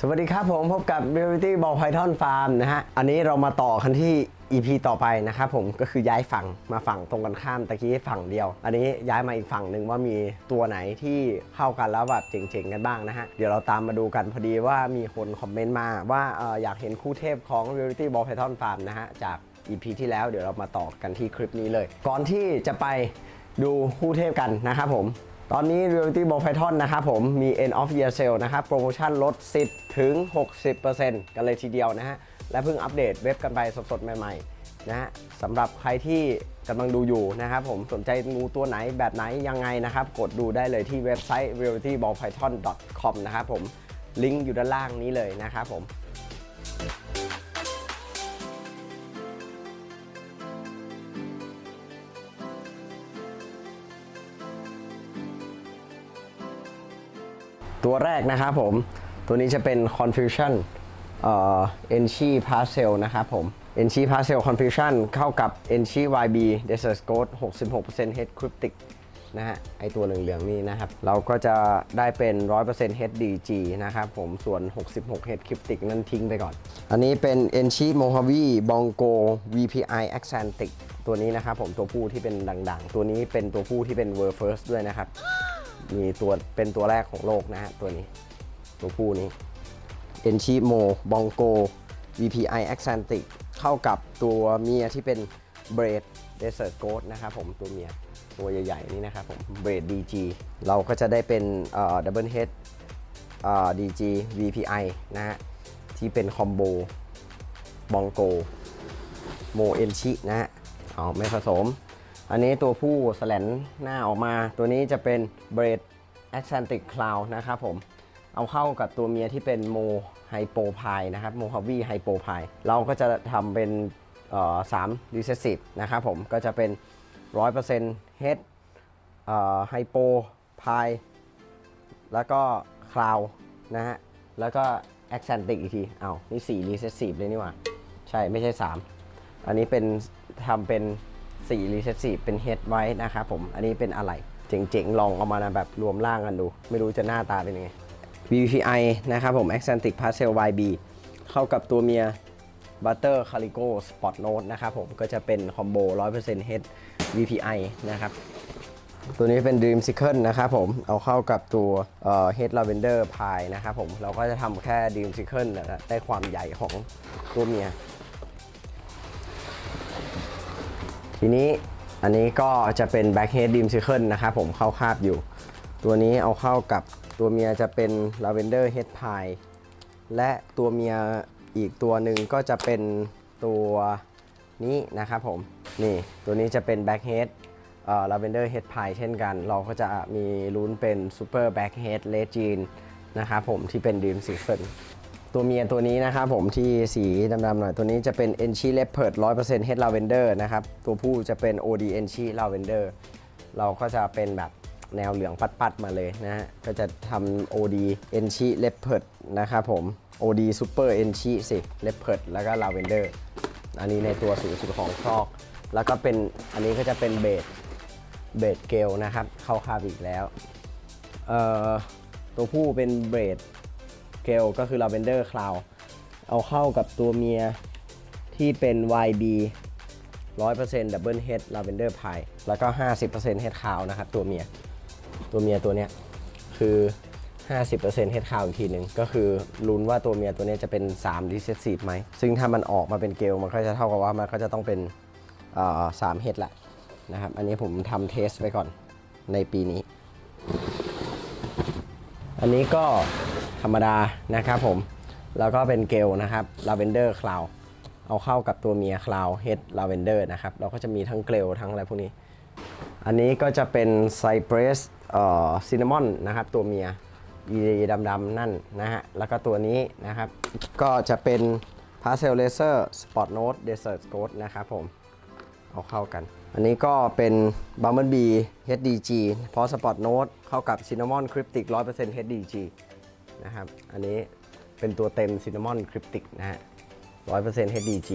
สวัสดีครับผมพบกับ Reality Ball Python Farm นะฮะ อันนี้เรามาต่อกันที่ EP ต่อไปนะครับผมก็คือย้ายฝั่งมาฝั่งตรงกันข้ามตะกี้ฝั่งเดียว อันนี้ย้ายมาอีกฝั่งหนึ่งว่ามีตัวไหนที่เข้ากันแล้วแบบเจ๋งๆกันบ้างนะฮะ เดี๋ยวเราตามมาดูกันพอดีว่ามีคนคอมเมนต์มาว่าอออยากเห็นคู่เทพของ Reality Ball Python Farm นะฮะ จาก EP ที่แล้วเดี๋ยวเรามาต่อกันที่คลิปนี้เลย ก่อนที่จะไปดูคู่เทพกันนะครับผม ตอนนี้ Realty Ball Python นะครับผมมี End of Year Sale นะครับโปรโมชั่นลด 10 ถึง 60%กันเลยทีเดียวนะฮะ และเพิ่งอัปเดตเว็บกันไปสดๆ ใหม่ๆ นะฮะสำหรับใครที่กำลังดูอยู่นะครับผมสนใจงูตัวไหนแบบไหนยังไงนะครับ กดดูได้เลยที่เว็บไซต์ realityballpython.com นะครับผมลิงก์อยู่ด้านล่างนี้เลยนะครับผม ตัวแรกนะครับผม ตัวนี้จะเป็น confusion เอ่อ enchi parcel นะครับผม enchi parcel confusion เข้ากับ enchi yb desert ghost 66% head cryptic นะฮะไอตัวเหลืองๆนี่นะครับ เราก็จะได้เป็น 100% HDG นะครับผมส่วน 66 head cryptic นั้นทิ้งไปก่อน อันนี้เป็น enchi mojave bongo vpi accentic ตัวนี้นะครับผมตัวผู้ที่เป็นดังๆ ตัวนี้เป็นตัวผู้ที่เป็น world first ด้วยนะครับ มีตัวเป็นตัวแรกของโลกนะฮะตัวนี้ ตัวผู้นี้ e n c h i m o Bongo VPI Accentic เข้ากับตัวเมียที่เป็น Braid Desert Ghost นะครับผมตัวเมียตัวใหญ่ๆนี่นะครับผม Braid DG เราก็จะได้เป็น Double Head DG VPI นะฮะที่เป็นคอมโบ Bongo Mo e n c h i นะฮะเอาไม่ผสม อันนี้ตัวผู้สแลนหน้าออกมาตัวนี้จะเป็น Braid Accentic Cloud นะครับผมเอาเข้ากับตัวเมียที่เป็นโมไฮโปพายนะครับโมฮาวีไฮโปพายเราก็จะทำเป็นสามรีเซสซีฟนะครับผมก็จะเป็น 100% Head ไฮโปพายแล้วก็คลาวนะฮะแล้วก็ Accentic อีกทีเอานี่4 Recessive เลยนี่หว่า ใช่ไม่ใช่ 3 อันนี้เป็นทำเป็น 4 Recessive เป็น Head ไว้นะครับผม อันนี้เป็นอะไรเจ๋งๆ ลองเอามานะแบบรวมร่างกันดู ไม่รู้จะหน้าตาเป็นยังไง VPI นะครับผม Accentic Parcel YB เข้ากับตัวเมีย Butter Calico Spot Note นะครับผมก็จะเป็นคอมโบ 100% Head VPI นะครับตัวนี้เป็น Dream Cycle นะครับผม เอาเข้ากับตัวเอ่อ Head Lavender Pie นะครับผม เราก็จะทำแค่ Dream Cycle นะฮะได้ความใหญ่ของตัวเมีย ทีนี้อันนี้ก็จะเป็น Backhead Dream Cycle นะครับผมเข้าคาบอยู่ ตัวนี้เอาเข้ากับตัวเมียจะเป็น Lavender Head Pie และตัวเมียอีกตัวหนึ่งก็จะเป็นตัวนี้นะครับผม นี่ตัวนี้จะเป็น Backhead เอ่อ Lavender Head Pie เช่นกัน เราก็จะมีลุ้นเป็น Super Backhead Red Jean นะครับผมที่เป็น Dream Cycle ตัวเมียตัวนี้นะครับผมที่สีดำๆหน่อย ตัวนี้จะเป็น e n c h i Leopard 100% Head Lavender นะครับ ตัวผู้จะเป็น OD e n c h i Lavender เราก็จะเป็นแบบแนวเหลืองปัดๆมาเลยนะฮะ ก็จะทำ OD e n c h i Leopard นะครับผม OD Super e n c h i สิ Leopard แล้วก็ Lavender อันนี้ในตัวสูงสุดของครอก แล้วก็เป็นอันนี้ก็จะเป็นเบดเบดเกลนะครับ เข้าคาบอีกแล้ว เอ่อ ตัวผู้เป็นเบรด เกลก็คือ Lavender Cloud เอาเข้ากับตัวเมียที่เป็น YB 100% Double Head Lavender Pie แล้วก็ 50% Head Cloud นะครับ ตัวเมีย ตัวเมียตัวเนี้ยคือ 50% Head Cloud อีกทีหนึ่งก็คือลุ้นว่าตัวเมียตัวเนี้ยจะเป็น3 Recessive ไหม ซึ่งถ้ามันออกมาเป็นเกลมันก็จะเท่ากับว่ามันก็จะต้องเป็นเอ่อ3 Head แหละนะครับ อันนี้ผมทำเทสไปก่อนในปีนี้ อันนี้ก็ ธรรมดานะครับผม แล้วก็เป็นเกลนะครับ Lavender Cloud เอาเข้ากับตัวเมีย Cloud Head Lavender นะครับ เราก็จะมีทั้งเกลทั้งอะไรพวกนี้ อันนี้ก็จะเป็น Cypress เอ่อ Cinnamon นะครับ ตัวเมียอีดำๆนั่นนะฮะ แล้วก็ตัวนี้นะครับ ก็จะเป็น Parcel Laser Spot Note Desert Ghost นะครับผม เอาเข้ากัน อันนี้ก็เป็น Bumblebee HDG เพราะ Spot Note เข้ากับ Cinnamon Cryptic 100% HDG นะครับ อันนี้เป็นตัวเต็ม Cinnamon Cryptic นะฮะ100% HDG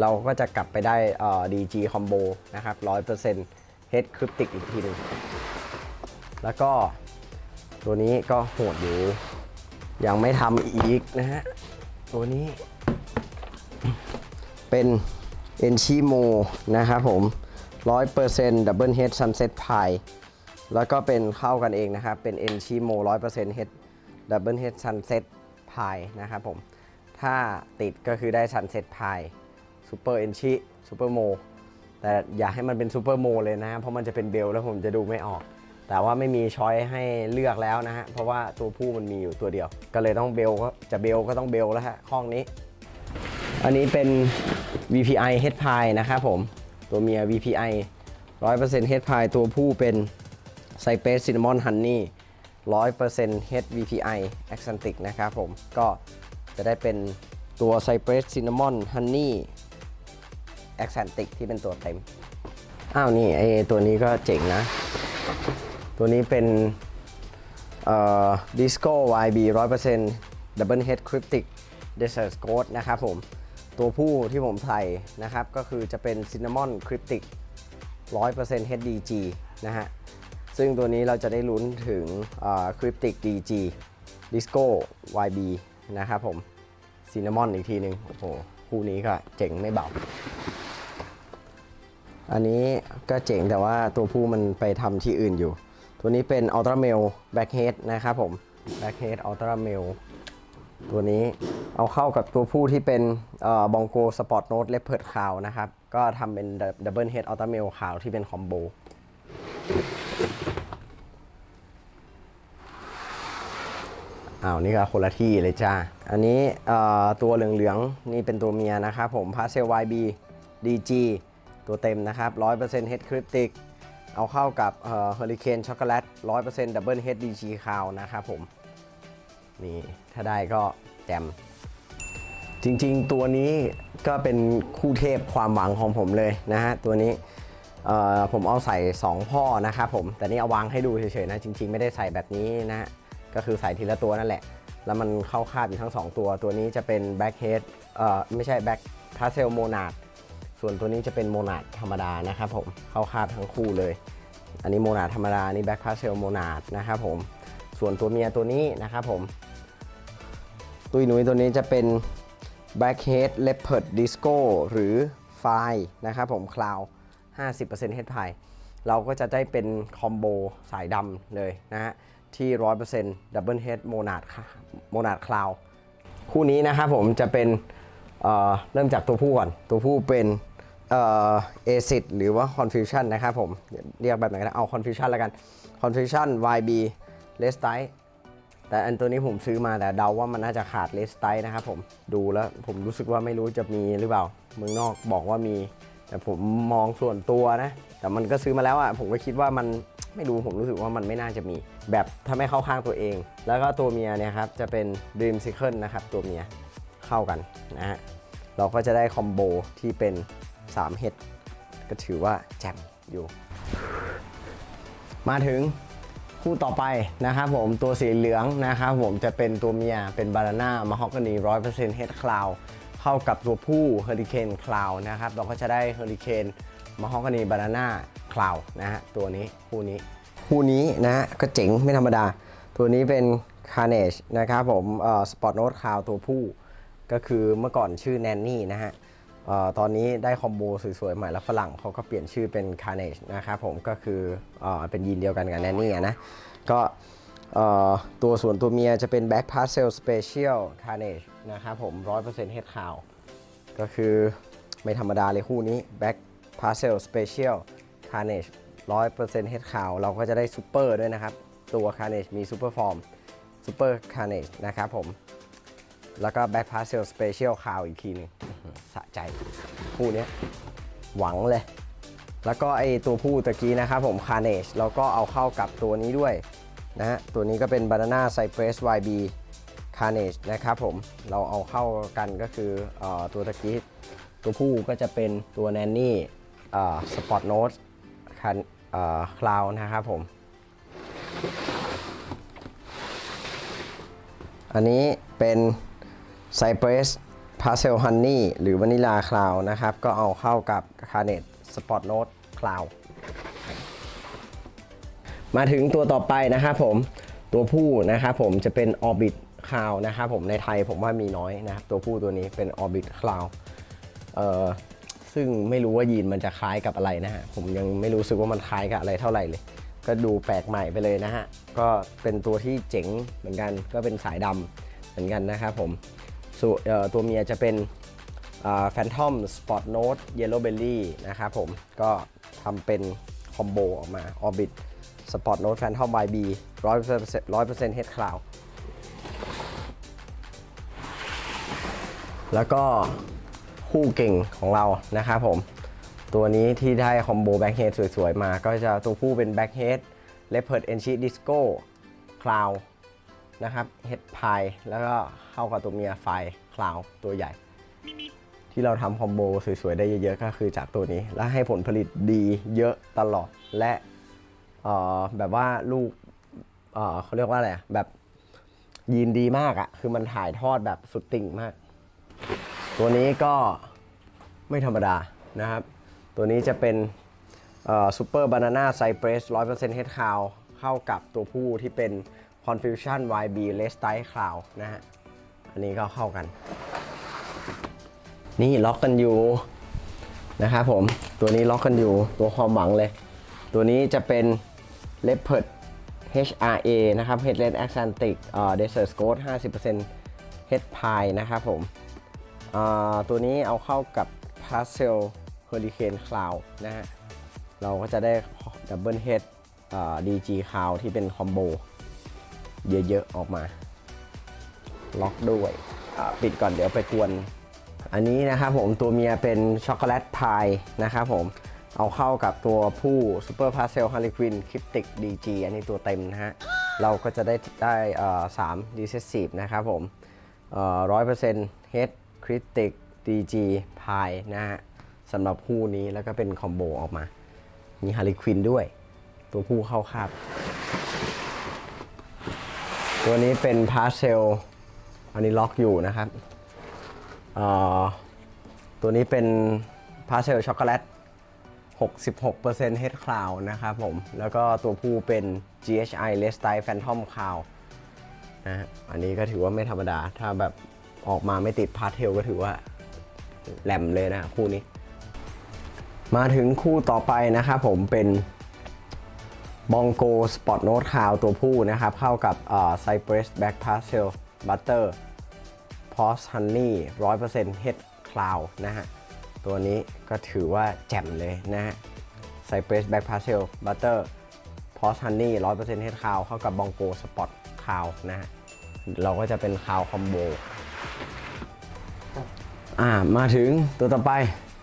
เราก็จะกลับไปได้เอ่อ DG Combo นะครับร้อยเปอร์เซ็นต์ Head Cryptic อีกทีหนึ่งแล้วก็ตัวนี้ก็โหดอยู่ ยังไม่ทำอีกนะฮะ ตัวนี้ เป็น e n c h i m o นะครับผม 100% Double Head Sunset Pie แล้วก็เป็นเข้ากันเองนะครับ เป็น e n c h i m o 100% Head Double Head Sunset Pie นะครับผม ถ้าติดก็คือได้ Sunset Pie Super e n c h i Super Mo แต่อย่าให้มันเป็น Super Mo เลยนะ เพราะมันจะเป็นเบลแล้วผมจะดูไม่ออก แต่ว่าไม่มีช้อยให้เลือกแล้วนะฮะ เพราะว่าตัวผู้มันมีอยู่ตัวเดียว ก็เลยต้องเบลก็จะเบลก็ต้องเบลแล้วฮะข้องนี้ อันนี้เป็น VPI Head Pie นะครับผม ตัวเมีย VPI 100% Head Pie ตัวผู้เป็น ไซเปสซินนามอนฮันนี่ร้อยเปอร์เซ็นต์ HVPI a c c e n t i c นะครับผม ก็จะได้เป็นตัวไซเปรสซินนามอนฮันนี่แอคเซนติกที่เป็นตัวเต็ม อ้าวนี่ไอตัวนี้ก็เจ๋งนะ ตัวนี้เป็นดิสโก้ YB 100% Double Head Cryptic Desert Goat นะครับผม ตัวผู้ที่ผมใส่นะครับ ก็คือจะเป็น Cinnamon Cryptic 100% HDG นะฮะ ซึ่งตัวนี้เราจะได้ลุ้นถึง Cryptic DG Disco YB นะครับผม Cinnamon อีกทีหนึ่งโอ้โห คู่นี้ก็เจ๋งไม่เบา อันนี้ก็เจ๋งแต่ว่าตัวผู้มันไปทำที่อื่นอยู่ ตัวนี้เป็น Ultra Male Backhead นะครับผม Backhead Ultra Male ตัวนี้เอาเข้ากับตัวผู้ที่เป็นบองโกสปอร์ตโน e เลปเพิร์ดขาวนะครับ ก็ทำเป็นดับเบิลเฮดอัลต a าเมลขาวที่เป็นคอมโบ อ้าวนี่ก็คนละที่เลยจ้า อันนี้ตัวเหลืองๆ นี่เป็นตัวเมียนะครับผม p a s t e l YB DG ตัวเต็มนะครับ 100% Head Cryptic เอาเข้ากับเอ่อ Hurricane Chocolate 100% Double Head DG ขาวนะครับผม นี่ ถ้าได้ก็แจม จริงๆ ตัวนี้ก็เป็นคู่เทพความหวังของผมเลยนะฮะ ตัวนี้ผมเอาใส่ 2 พ่อนะครับผม แต่นี่เอาวางให้ดูเฉยๆนะ จริงๆ ไม่ได้ใส่แบบนี้นะฮะ ก็คือใส่ทีละตัวนั่นแหละ แล้วมันเข้าคาบอยู่ทั้ง 2 ตัว ตัวนี้จะเป็น Back Head เอ่อไม่ใช่ Back p a s t e l Monad ส่วนตัวนี้จะเป็นโมนาดธรรมดานะครับผมเข้าคาบทั้งคู่เลย อันนี้โมนาดธรรมดาอันนี้ Back p a s t e l Monad นะครับผมส่วนตัวเมียตัวนี้นะครับผมตุยหนุยตัวนี้จะเป็น Blackhead Leopard Disco หรือ f i นะครับผม Cloud 50% Head Pie เราก็จะได้เป็นคอมโบสายดำเลยนะฮะ ที่ 100% Double Head Monad Monad Cloud คู่นี้นะครับผมจะเป็นเเริ่มจากตัวผู้ก่อน ตัวผู้เป็นเอ่อ acid หรือว่า confusion นะครับผม เรียกแบบไหนก็ได้เอา confusion แล้วกัน confusion YB l e s t i แต่อันตัวนี้ผมซื้อมาแต่เดาว่ามันน่าจะขาดเลสไตนะครับผมดูแล้วผมรู้สึกว่าไม่รู้จะมีหรือเปล่าเมืองนอกบอกว่ามี แต่ผมมองส่วนตัวนะ แต่มันก็ซื้อมาแล้วอะ่ะผมก็คิดว่ามัน ไม่รู้ผมรู้สึกว่ามันไม่น่าจะมี แบบถ้าไม่เข้าข้างตัวเอง แล้วก็ตัวเมียเนี่ยครับจะเป็น Dream Cycle นะครับตัวเมียเข้ากันนะฮะเราก็จะได้คอมโบที่เป็น3เฮดก็ถือว่าแจ่มอยู่ มาถึงคู่ต่อไปนะครับผมตัวสีเหลืองนะครับผมจะเป็นตัวเมียเป็นบานาน่ามาฮอกกานีร้อยเปอร์เซ็นต์เฮดคลาวเข้ากับตัวผู้เฮอริเคนคลาวนะครับเราก็จะได้เฮอริเคนมาฮอกกานีบานาน่า คลาวนะฮะตัวนี้คู่นี้คู่นี้นะฮะก็เจ๋งไม่ธรรมดา ตัวนี้เป็นคาร์เนจนะครับผมสปอร์ตโน e คลาวตัวผู้ ก็คือเมื่อก่อนชื่อแนนนี่นะฮะเอ่อตอนนี้ได้คอมโบสวยๆใหม่แล้วฝรั่งเขาก็เปลี่ยนชื่อเป็น Carnage นะครับผมก็คือเออเป็นยีนเดียวกันกับแนนนี่นะก็ตัวส่วนตัวเมียจะเป็น Back Pastel Special Carnage นะครับผม 100% Head Cow ก็คือไม่ธรรมดาเลยคู่นี้ Back Pastel Special Carnage 100% Head Cow เราก็จะได้ซูเปอร์ด้วยนะครับ ตัว Carnage มี Super Form Super Carnage นะครับผม แล้วก็ Back Pastel Special คาวอีกทีหนึงสะใจ คู่นี้หวังเลย แล้วก็ไอตัวผู้ตะกี้นะครับผม Carnage เราก็เอาเข้ากับตัวนี้ด้วยนะฮะตัวนี้ก็เป็น Banana Cypress YB Carnage นะครับผมเราเอาเข้ากันก็คืออตัวตะกี้ตัวผู้ก็จะเป็นตัว Nanny เอ่อ Spot Note คันเอ่อ Cloud นะครับผม อันนี้เป็น Cypress Pastel Honey หรือวานิลาคลาวนะครับ ก็เอาเข้ากับ Carnet Spot Note Cloud มาถึงตัวต่อไปนะครับผมตัวผู้นะครับผมจะเป็น Orbit Cloud นะครับผมในไทยผมว่ามีน้อยนะครับ ตัวผู้ตัวนี้เป็น Orbit Cloud เอ่อ ซึ่งไม่รู้ว่ายีนมันจะคล้ายกับอะไรนะฮะ ผมยังไม่รู้สึกว่ามันคล้ายกับอะไรเท่าไหร่เลย ก็ดูแปลกใหม่ไปเลยนะฮะ ก็เป็นตัวที่เจ๋งเหมือนกัน ก็เป็นสายดำเหมือนกันนะครับผมส่วนตัวเมียจะเป็นแฟนทอมสปอตโน e เยลโลเบลลี่นะครับผม ก็ทำเป็นคอมโบออกมา Orbit Sport Note Phantom YB 100% 100% Head Cloud แล้วก็ คู่เก่งของเรานะครับผม ตัวนี้ที่ได้คอมโบแบ็กเฮดสวยๆ มา ก็จะตัวผู้เป็นแบ็กเฮดเลเพิร์ดเอนชิดิสโก้คลาวนะครับเฮดพายแล้วก็เข้ากับตัวเมียไฟคลาวตัวใหญ่ ที่เราทำคอมโบสวยๆ ได้เยอะๆ ก็คือจากตัวนี้ และให้ผลผลิตดีเยอะตลอดและอ่อแบบว่าลูกเอ่อเขาเรียกว่าอะไรอะแบบยีนดีมากอะคือมันถ่ายทอดแบบสุดติ่งมาก ตัวนี้ก็ไม่ธรรมดานะครับ ตัวนี้จะเป็นซูเปอร์บานาน่าไซเ e สร้อยเปอร์เซ็นต์เฮดคาวเข้ากับตัวผู้ที่เป็น Confusion YB l e s t y Cloud นะฮะ อันนี้ก็เข้ากัน นี่ล็อกกันอยู่นะครับผม ตัวนี้ล็อกกันอยู่ตัวความหวังเลย ตัวนี้จะเป็น Leopard HRA นะครับ Headland Atlantic เอ่อ Desert Ghost 50% Head Pie นะครับผม ตัวนี้เอาเข้ากับ Pastel Hurricane Cloud นะฮะ เราก็จะได้ Double Head DG Cloud ที่เป็นคอมโบเยอะๆ ออกมา ล็อกด้วยปิดก่อนเดี๋ยวไปกวน อันนี้นะครับผมตัวเมียเป็นช็อกโกแลตพายนะครับผมเอาเข้ากับตัวผู้ Super Pastel Harlequin Cryptic DG อันนี้ตัวเต็มนะฮะ เราก็จะได้ได้เอ่อ3 Recessive นะครับผมร้อยเปอร์เซ็นต์เฮด Head Cryptic DG พายนะฮะสำหรับคู่นี้แล้วก็เป็นคอมโบออกมา มี Harlequin ด้วย ตัวผู้เข้าคาบตัวนี้เป็น Pastel อันนี้ล็อกอยู่นะครับออตัวนี้เป็นพาสเซลช็อกโกแลต 66% Head Cloud นะครับผม แล้วก็ตัวผู้เป็น GHI l e s t y Phantom Cloud นะฮะอันนี้ก็ถือว่าไม่ธรรมดา ถ้าแบบ ออกมาไม่ติดพาสเทลก็ถือว่าแหลมเลยนะคู่นี้ มาถึงคู่ต่อไปนะครับผมเป็นบองโกสปอ t โน e คาวตัวผู้นะครับ เข้ากับไซเ r รสแบ็กพาสเซลบัตเตอร์พอสฮันนี่ร้อยเปอร์เซ็นต์เฮดคลาวนะฮะ ตัวนี้ก็ถือว่าแจ่มเลยนะฮะไซเ r รสแบ็กพาเซลบัตเตอร์พอสฮันนี่ร้อยเปอร์เซ็นต์เฮดคลาวเข้ากับบองโกสปอตคาวนะฮะ เราก็จะเป็นคาวคอมโบ อ่ามาถึงตัวต่อไป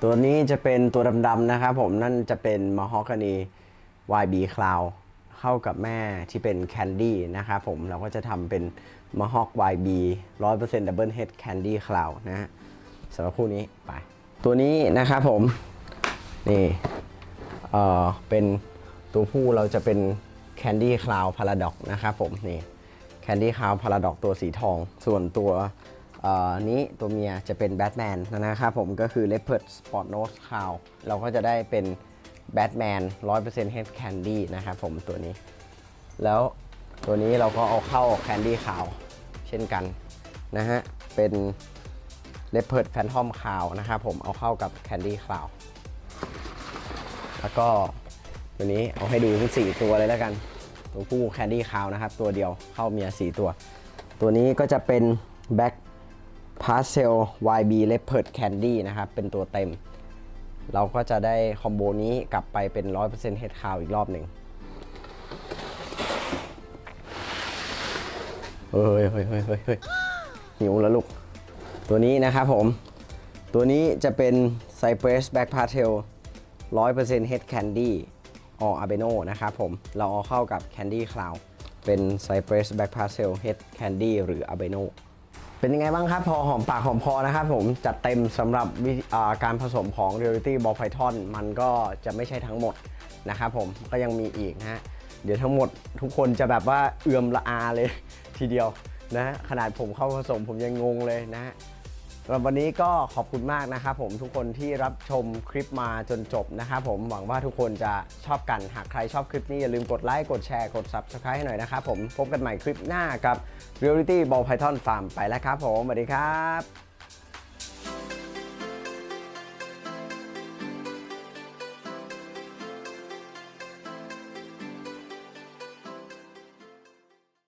ตัวนี้จะเป็นตัวดำๆนะครับผมนั่นจะเป็นม a ฮ o ก a นี YB Cloud เข้ากับแม่ที่เป็น Candy นะครับผมเราก็จะทำเป็น m a h o k YB 100% Double Head Candy Cloud นะฮะสำหรับคู่นี้ไป ตัวนี้นะครับผม นี่เอ่อเป็นตัวผู้เราจะเป็น Candy Cloud Paradox นะครับผมนี่ Candy Cloud Paradox ตัวสีทอง ส่วนตัว นี้ตัวเมียจะเป็นแบทแมนนะครับผมก็คือ Leopard Sport Nose Cloud เราก็จะได้เป็นแบทแมน100% Head Candy นะครับผมตัวนี้ แล้วตัวนี้เราก็เอาเข้า Candy Cloud เช่นกันนะฮะ เป็น Leopard Phantom Cloud นะครับผมเอาเข้ากับ Candy Cloud แล้วก็ตัวนี้เอาให้ดูทั้ง4ตัวเลยแล้วกัน ตัวผู้ Candy Cloud นะครับ ตัวเดียวเข้าเมีย 4 ตัว ตัวนี้ก็จะเป็น Back Pastel YB Leopard Candy นะครับ เป็นตัวเต็ม เราก็จะได้คอมโบนี้กลับไปเป็น 100% Head Cloud อีกรอบหนึ่งเฮ้ยเฮ้ยเฮ้ยเฮ้ยหิวแล้วลูก ตัวนี้นะครับผม ตัวนี้จะเป็น Cypress Back Pastel 100% Head Candy or Abeno นะครับผม เราเอาเข้ากับ Candy Cloud เป็น Cypress Back Pastel Head Candy หรือ Abeno เเป็นยังไงบ้างครับ พอหอมปากหอมคอนะครับผมจัดเต็มสำหรับาการผสมของ Reality Ball Python มันก็จะไม่ใช่ทั้งหมดนะครับผมก็ยังมีอีกนะฮะเดี๋ยวทั้งหมดทุกคนจะแบบว่าเอื่อมละอาเลยทีเดียวนะฮะขนาดผมเข้าผสมผมยังงงเลยนะ ฮะแล้ววันนี้ก็ขอบคุณมากนะครับผมทุกคนที่รับชมคลิปมาจนจบนะครับผมหวังว่าทุกคนจะชอบกันหากใครชอบคลิปนี้อย่าลืมกดไลค์กดแชร์กด Subscribe ให้หน่อยนะครับผมพบกันใหม่คลิปหน้ากับ Reality Ball Python Farm ไปแล้วครับผมสวัสดีครับ